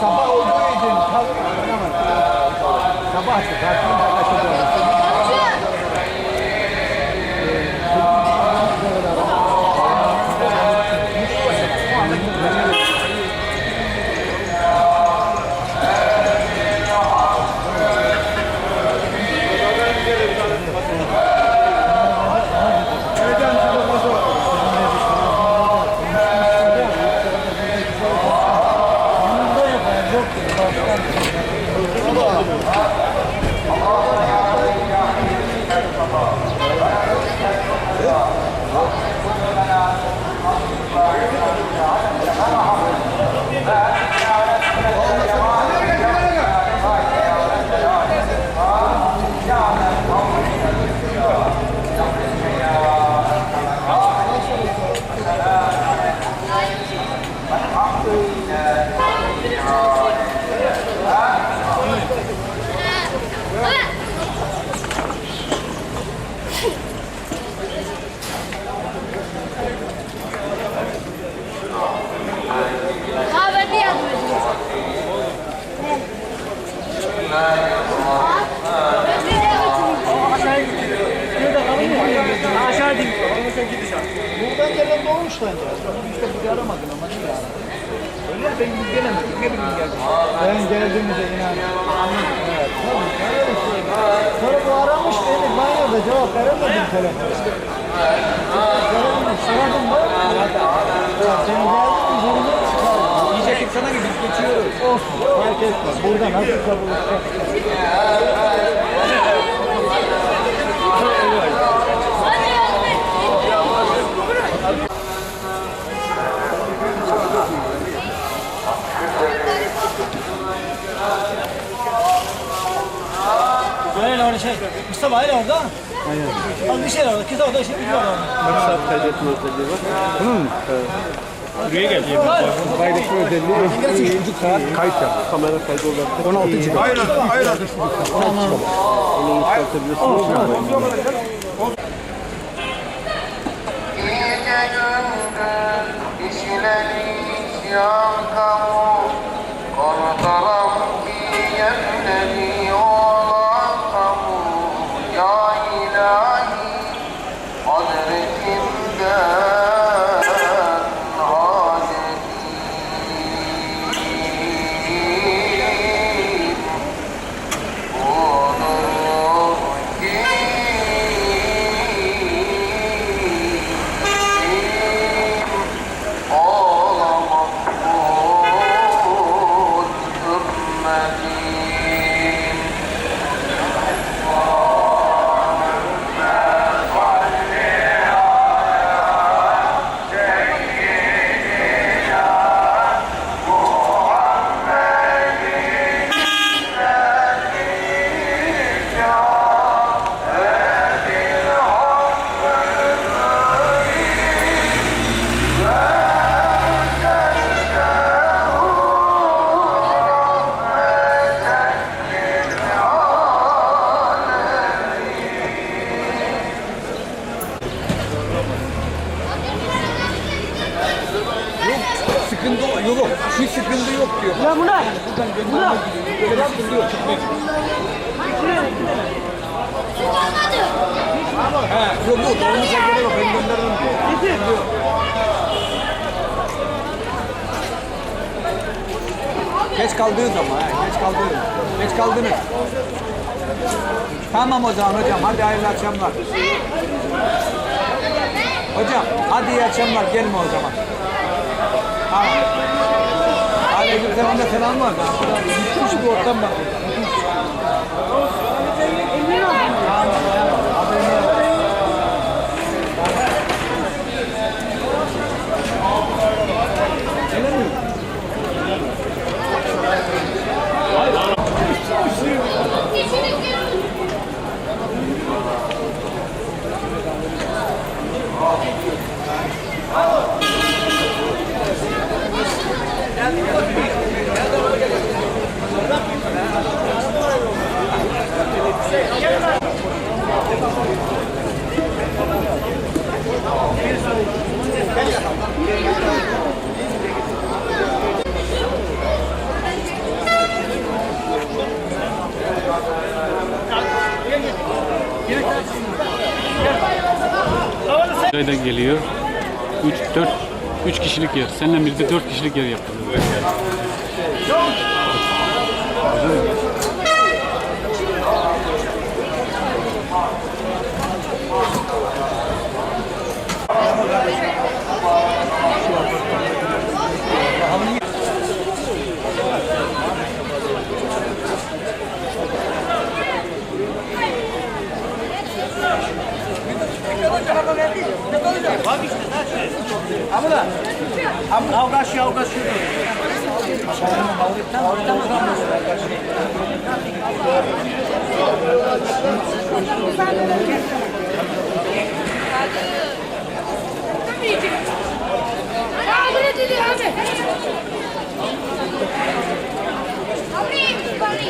sabah olduğu için kalkamadım. Sabah işte 아, 아, 아, 아. Aşağı dik. Buradan gelen doğmuş bence. Biz de bizi aramadın ama niye aradın? Öyle ben biz gelemedik. Ne bileyim geldim. Ben geldiğimde inan. Evet. Tabii. işte. Sonra bu aramış beni banyoda cevap veremedim telefona. Veremedim. Sordum da. Ya Sen geldin zorunda çıkardın. Diyecektim sana ki biz geçiyoruz. Olsun. Fark etmez. Burada nasılsa buluşacak. Böyle orada şey. Mustafa öyle orada. Aynen. Az bir şey var. Kız orada şey bir var orada. WhatsApp kaydetme özelliği var. Bunun mu? Buraya gel. Kaydetme özelliği 3,5 saat kayıt yap. Kamera kaydı olarak. 16 GB. Aynen, aynen. 16 GB. Onu yükseltebilirsiniz. Gece gündüz kişileri isyan kavu Korkarım ki Tamam o zaman hocam, hadi hayırlı akşamlar. Hocam, hadi iyi akşamlar, gelme o zaman. Tamam. Aleyküm selam da selam var. Gitmiş bir ortam bak. Buraya geliyor. 3 4 3 kişilik yer. Seninle birlikte 4 kişilik yer yaptık. Abi ne dedi abi? Abi, abi.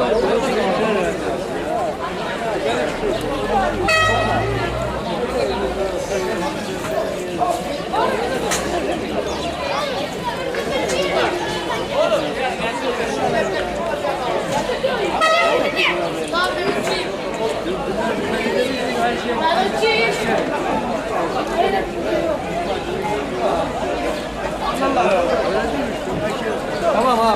Ben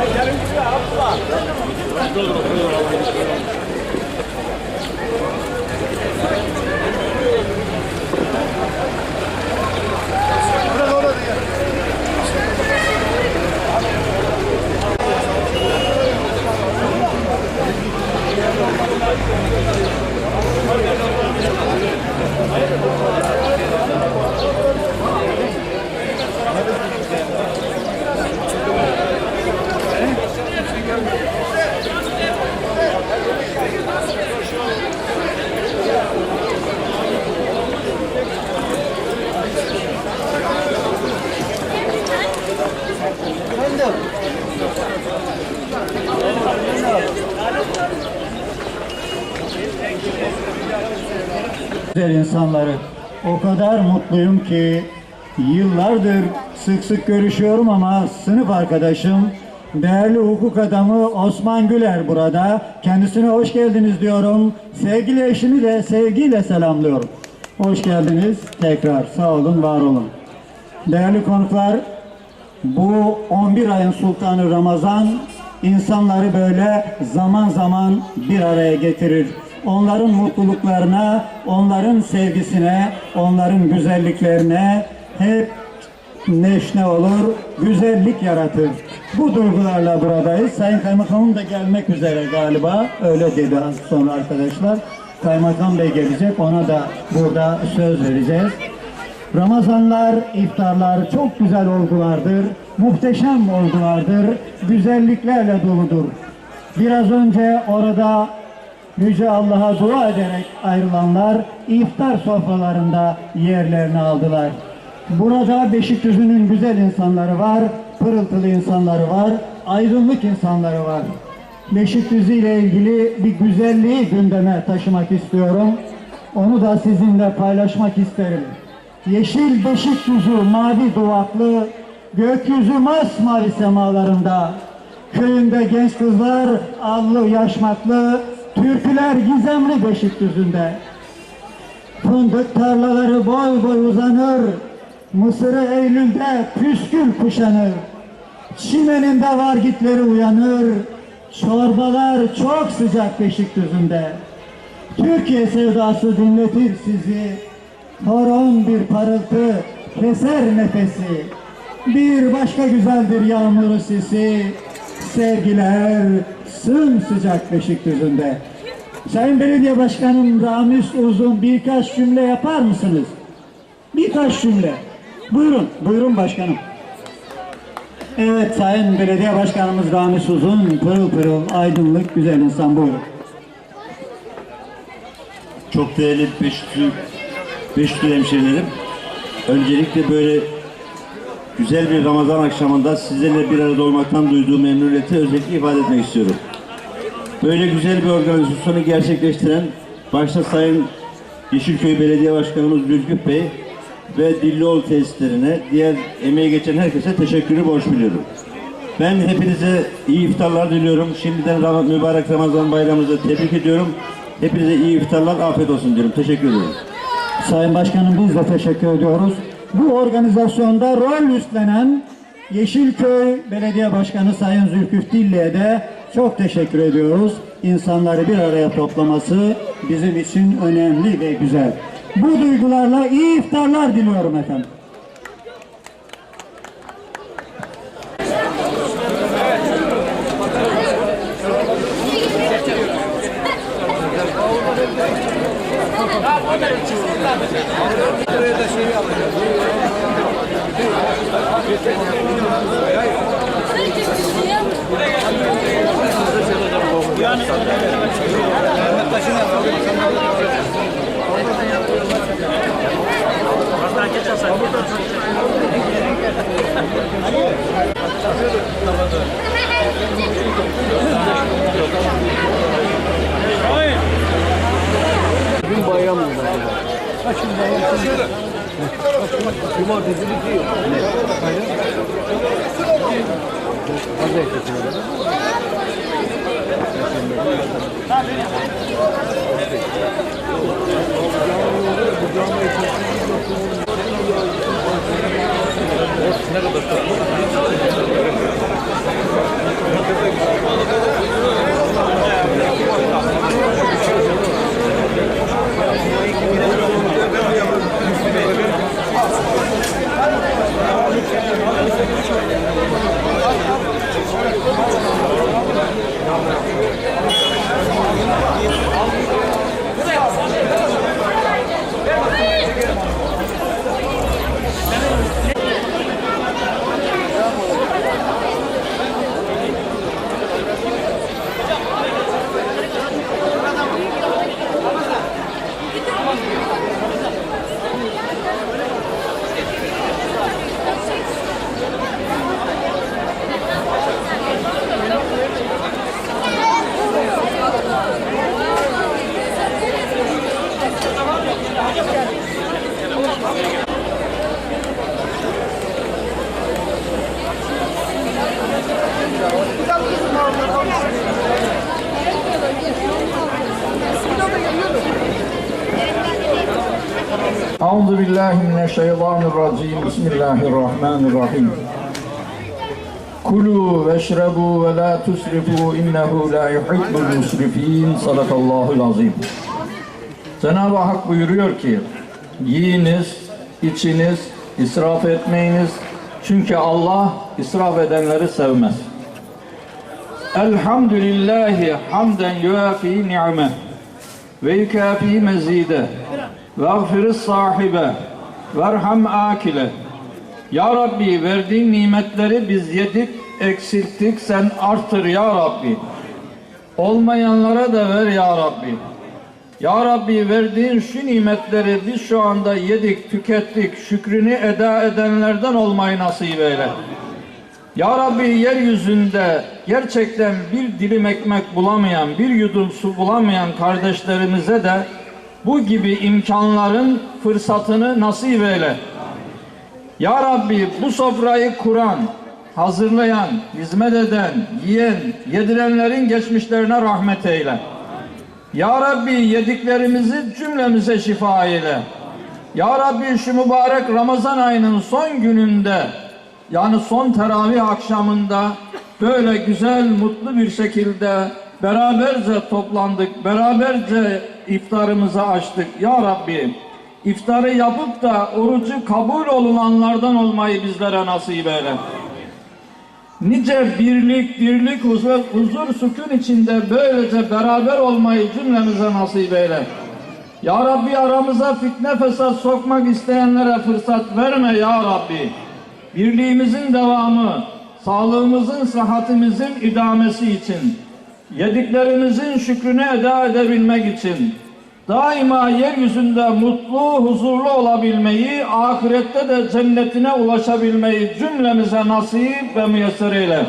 Hoca. Güzel insanları. O kadar mutluyum ki yıllardır sık sık görüşüyorum ama sınıf arkadaşım değerli hukuk adamı Osman Güler burada. Kendisine hoş geldiniz diyorum. Sevgili eşini de sevgiyle selamlıyorum. Hoş geldiniz tekrar. Sağ olun, var olun. Değerli konuklar, bu 11 ayın sultanı Ramazan insanları böyle zaman zaman bir araya getirir. Onların mutluluklarına, onların sevgisine, onların güzelliklerine hep neşne olur, güzellik yaratır. Bu duygularla buradayız. Sayın Kaymakamım da gelmek üzere galiba. Öyle dedi az sonra arkadaşlar. Kaymakam Bey gelecek. Ona da burada söz vereceğiz. Ramazanlar, iftarlar çok güzel olgulardır. Muhteşem olgulardır. Güzelliklerle doludur. Biraz önce orada Yüce Allah'a dua ederek ayrılanlar iftar sofralarında yerlerini aldılar. Burada Beşikdüzü'nün güzel insanları var, pırıltılı insanları var, aydınlık insanları var. Beşikdüzü ile ilgili bir güzelliği gündeme taşımak istiyorum. Onu da sizinle paylaşmak isterim. Yeşil Beşikdüzü mavi duvaklı, gökyüzü masmavi semalarında. Köyünde genç kızlar allı yaşmaklı, türküler gizemli Beşikdüzü'nde. Fındık tarlaları boy boy uzanır, Mısırı Eylül'de püskül kuşanır. Çimeninde vargitleri uyanır, çorbalar çok sıcak Beşikdüzü'nde. Türkiye sevdası dinletir sizi, horon bir parıltı keser nefesi. Bir başka güzeldir yağmuru sisi, sevgiler sımsıcak Beşikdüzü'nde. Sayın Belediye Başkanım Ramiz Uzun birkaç cümle yapar mısınız? Birkaç cümle. Buyurun, buyurun başkanım. Evet Sayın Belediye Başkanımız Ramiz Uzun, pırıl pırıl, aydınlık, güzel insan buyurun. Çok değerli Beşiktaş, Beşiktaş hemşehrilerim. Öncelikle böyle güzel bir Ramazan akşamında sizlerle bir arada olmaktan duyduğum memnuniyeti özellikle ifade etmek istiyorum. Böyle güzel bir organizasyonu gerçekleştiren başta Sayın Yeşilköy Belediye Başkanımız Zülküf Bey ve Dillioğlu tesislerine, diğer emeği geçen herkese teşekkürü borç biliyorum. Ben hepinize iyi iftarlar diliyorum. Şimdiden mübarek Ramazan bayramınızı tebrik ediyorum. Hepinize iyi iftarlar, afiyet olsun diyorum. Teşekkür ederim. Sayın Başkanım biz de teşekkür ediyoruz. Bu organizasyonda rol üstlenen Yeşilköy Belediye Başkanı Sayın Zülküf Dilli'ye de çok teşekkür ediyoruz. İnsanları bir araya toplaması bizim için önemli ve güzel. Bu duygularla iyi iftarlar diliyorum efendim. Herkes istiyor. Hakim bayram mı? Hakim bayram. Cuma bizi bitiyor. Ne? Bayram. Pazartesi. Ne kadar Mineşşeytanirracim. Bismillahirrahmanirrahim. Kulu ve veşrebu ve la tusrifu innehu la yuhibbul musrifin. Sadakallahul azim. Cenab-ı Hak buyuruyor ki, yiyiniz, içiniz, israf etmeyiniz. Çünkü Allah israf edenleri sevmez. Elhamdülillahi hamden yuafi ni'me ve yukafi mezide ve agfiris sahibe verham akile Ya Rabbi verdiğin nimetleri biz yedik, eksilttik, sen artır Ya Rabbi. Olmayanlara da ver Ya Rabbi. Ya Rabbi verdiğin şu nimetleri biz şu anda yedik, tükettik, şükrünü eda edenlerden olmayı nasip eyle. Ya Rabbi yeryüzünde gerçekten bir dilim ekmek bulamayan, bir yudum su bulamayan kardeşlerimize de bu gibi imkanların fırsatını nasip eyle. Ya Rabbi bu sofrayı kuran, hazırlayan, hizmet eden, yiyen, yedirenlerin geçmişlerine rahmet eyle. Ya Rabbi yediklerimizi cümlemize şifa eyle. Ya Rabbi şu mübarek Ramazan ayının son gününde yani son teravih akşamında böyle güzel mutlu bir şekilde beraberce toplandık. Beraberce iftarımızı açtık. Ya Rabbi iftarı yapıp da orucu kabul olunanlardan olmayı bizlere nasip eyle. Nice birlik, dirlik, huzur, huzur, sükun içinde böylece beraber olmayı cümlemize nasip eyle. Ya Rabbi aramıza fitne fesat sokmak isteyenlere fırsat verme Ya Rabbi. Birliğimizin devamı, sağlığımızın, sıhhatimizin idamesi için, yediklerimizin şükrünü eda edebilmek için, daima yeryüzünde mutlu, huzurlu olabilmeyi, ahirette de cennetine ulaşabilmeyi cümlemize nasip ve müyesser eyle.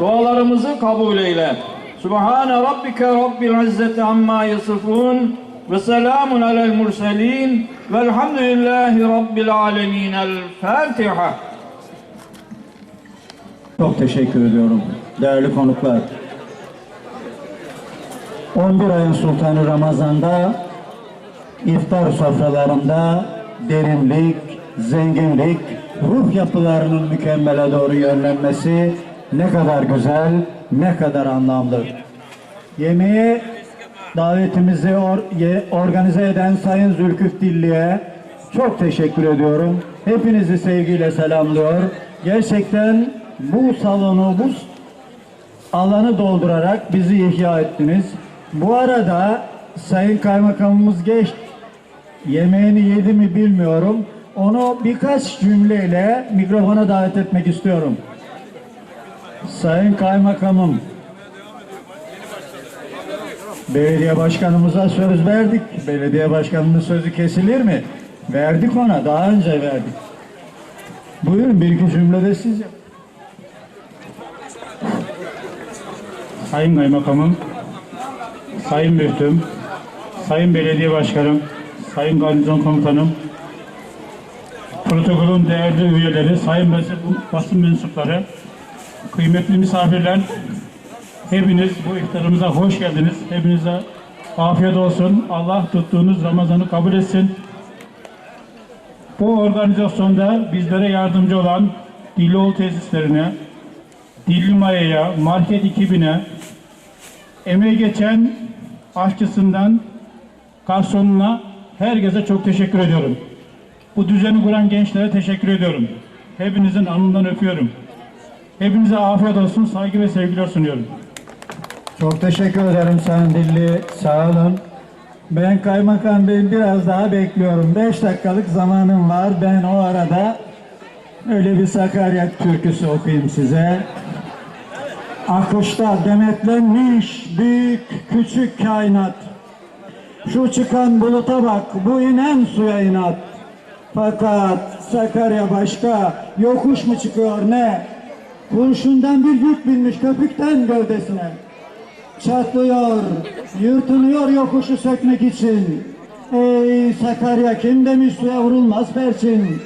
Dualarımızı kabul eyle. Subhane rabbike rabbil izzeti amma yasifun ve selamun alel murselin velhamdülillahi rabbil alemin. El Fatiha. Çok teşekkür ediyorum değerli konuklar. 11 ayın sultanı Ramazan'da iftar sofralarında derinlik, zenginlik, ruh yapılarının mükemmele doğru yönlenmesi ne kadar güzel, ne kadar anlamlı. Yemeğe davetimizi or- organize eden Sayın Zülküf Dilli'ye çok teşekkür ediyorum. Hepinizi sevgiyle selamlıyor. Gerçekten bu salonu, bu alanı doldurarak bizi ihya ettiniz. Bu arada Sayın Kaymakamımız geç yemeğini yedi mi bilmiyorum. Onu birkaç cümleyle mikrofona davet etmek istiyorum. Sayın Kaymakamım, belediye başkanımıza söz verdik. Belediye başkanının sözü kesilir mi? Verdik ona, daha önce verdik. Buyurun bir iki cümle de siz. Sayın Kaymakamım, Sayın Müftüm, Sayın Belediye Başkanım, Sayın Garnizon Komutanım, protokolün değerli üyeleri, Sayın bas- basın mensupları, kıymetli misafirler, hepiniz bu iftarımıza hoş geldiniz. Hepinize afiyet olsun. Allah tuttuğunuz Ramazan'ı kabul etsin. Bu organizasyonda bizlere yardımcı olan Dilloğlu tesislerine, Dilmaya'ya, market ekibine, emeği geçen aşçısından garsonuna herkese çok teşekkür ediyorum. Bu düzeni kuran gençlere teşekkür ediyorum. Hepinizin alnından öpüyorum. Hepinize afiyet olsun, saygı ve sevgiler sunuyorum. Çok teşekkür ederim Sayın Dilli. Sağ olun. Ben Kaymakam Bey biraz daha bekliyorum. Beş dakikalık zamanım var. Ben o arada öyle bir Sakarya türküsü okuyayım size. Akışta demetlenmiş büyük küçük kainat. Şu çıkan buluta bak, bu inen suya inat. Fakat Sakarya başka, yokuş mu çıkıyor ne? Kurşundan bir yük binmiş köpükten gövdesine. Çatlıyor, yırtınıyor yokuşu sökmek için. Ey Sakarya kim demiş suya vurulmaz perçin.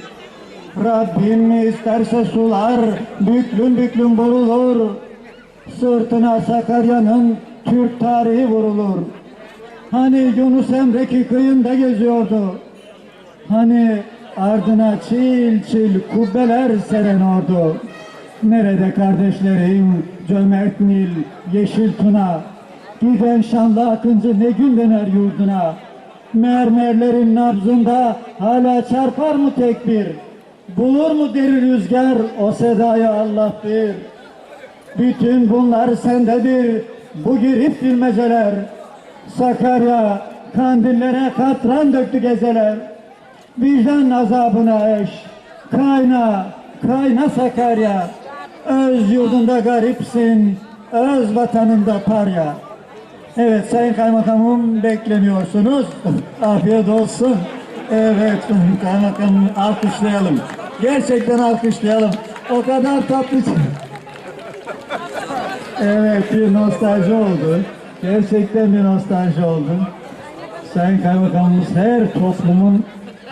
Rabbim isterse sular büklüm büklüm vurulur. Sırtına Sakarya'nın Türk tarihi vurulur. Hani Yunus Emre kıyında geziyordu. Hani ardına çil çil kubbeler seren ordu. Nerede kardeşlerim cömert Nil, yeşil tuna. Giden şanlı akıncı ne gün döner yurduna. Mermerlerin nabzında hala çarpar mı tekbir? Bulur mu deri rüzgar o sedayı Allah bir? Bütün bunlar sendedir bu girip bilmeceler. Sakarya kandillere katran döktü gezeler. Vicdan azabına eş. Kayna, kayna Sakarya. Öz yurdunda garipsin, öz vatanında parya. Evet Sayın Kaymakamım bekleniyorsunuz. Afiyet olsun. Evet Kaymakamım alkışlayalım. Gerçekten alkışlayalım. O kadar tatlı. Evet bir nostalji oldu. Gerçekten bir nostalji oldu. Sayın Kaymakamımız her toplumun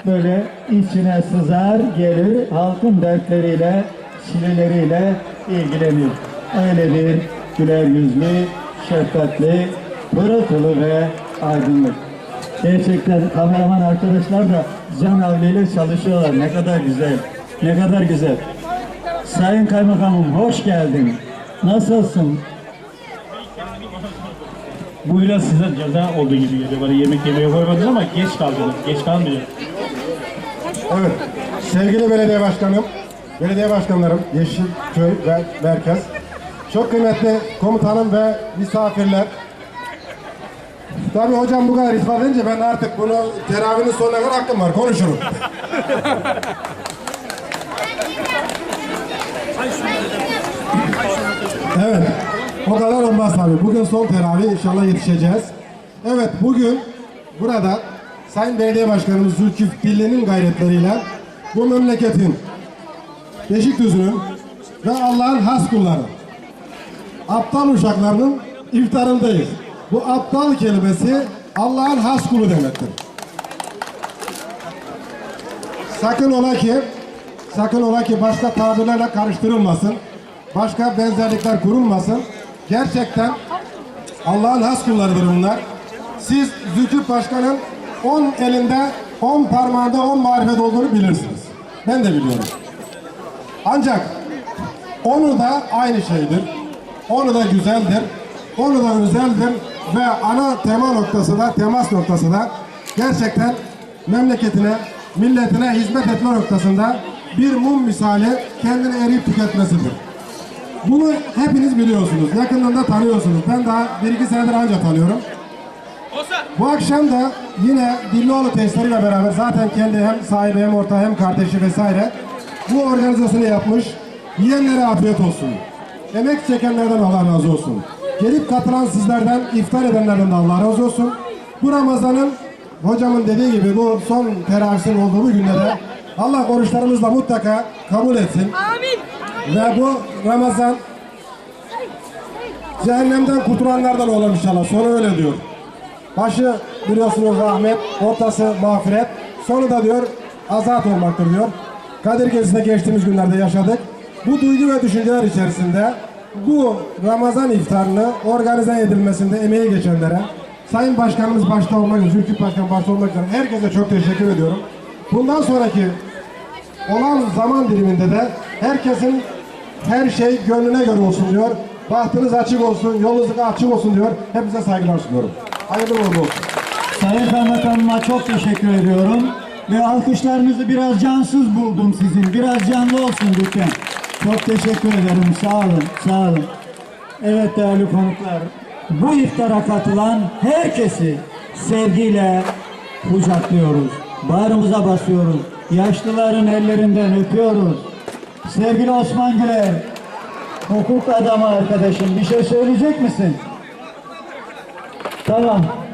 böyle içine sızar, gelir, halkın dertleriyle, çileleriyle ilgilenir. Öyle bir güler yüzlü, şefkatli, pırıltılı ve aydınlık. Gerçekten kameraman arkadaşlar da can havliyle çalışıyorlar. Ne kadar güzel, ne kadar güzel. Sayın Kaymakamım hoş geldin. Nasılsın? Bu biraz size ceza olduğu gibi geliyor. Bana yemek yemeye koymadınız ama geç kaldınız. Geç kalmayacak. Evet. Sevgili belediye başkanım, belediye başkanlarım, Yeşilköy ve Merkez. Çok kıymetli komutanım ve misafirler. Tabii hocam bu kadar ifade edince ben artık bunu teravihinin sonuna kadar hakkım var. Konuşurum. evet. O kadar olmaz tabii. Bugün son teravih inşallah yetişeceğiz. Evet bugün burada Sayın Belediye Başkanımız Zülkifli'nin gayretleriyle bu memleketin Beşikdüzü'nün ve Allah'ın has kulları aptal uşaklarının iftarındayız. Bu aptal kelimesi Allah'ın has kulu demektir. Sakın ola ki sakın ola ki başka tabirlerle karıştırılmasın. Başka benzerlikler kurulmasın. Gerçekten Allah'ın has kullarıdır bunlar. Siz Zülküf Başkan'ın 10 elinde 10 parmağında 10 marifet olduğunu bilirsiniz. Ben de biliyorum. Ancak onu da aynı şeydir. Onu da güzeldir. Onu da özeldir. Ve ana tema noktası da, temas noktası da gerçekten memleketine, milletine hizmet etme noktasında bir mum misali kendini eriyip tüketmesidir. Bunu hepiniz biliyorsunuz. Yakından da tanıyorsunuz. Ben daha bir iki senedir anca tanıyorum. Bu akşam da yine Dillioğlu testleriyle beraber zaten kendi hem sahibi hem ortağı hem kardeşi vesaire bu organizasyonu yapmış. Yiyenlere afiyet olsun. Emek çekenlerden Allah razı olsun. Gelip katılan sizlerden, iftar edenlerden de Allah razı olsun. Bu Ramazan'ın hocamın dediği gibi bu son teravihin olduğu bu günde de Allah oruçlarımızla mutlaka kabul etsin. Amin. Ve bu Ramazan cehennemden kurtulanlardan olur inşallah. Sonu öyle diyor. Başı biliyorsunuz rahmet, ortası mağfiret, sonu da diyor azat olmaktır diyor. Kadir Gecesi'nde geçtiğimiz günlerde yaşadık. Bu duygu ve düşünceler içerisinde bu Ramazan iftarını organize edilmesinde emeği geçenlere, Sayın Başkanımız başta olmak üzere, Zülküf Başkan başta olmak üzere herkese çok teşekkür ediyorum. Bundan sonraki olan zaman diliminde de herkesin her şey gönlüne göre olsun diyor. Bahtınız açık olsun, yolunuz açık olsun diyor. Hepinize saygılar sunuyorum. Hayırlı uğurlu olsun. Sayın Kaymakamıma çok teşekkür ediyorum. Ve alkışlarınızı biraz cansız buldum sizin. Biraz canlı olsun lütfen. Çok teşekkür ederim. Sağ olun, sağ olun. Evet değerli konuklar. Bu iftara katılan herkesi sevgiyle kucaklıyoruz. Bağrımıza basıyoruz. Yaşlıların ellerinden öpüyoruz. Sevgili Osman Güler, hukuk adamı arkadaşım bir şey söyleyecek misin? Tamam.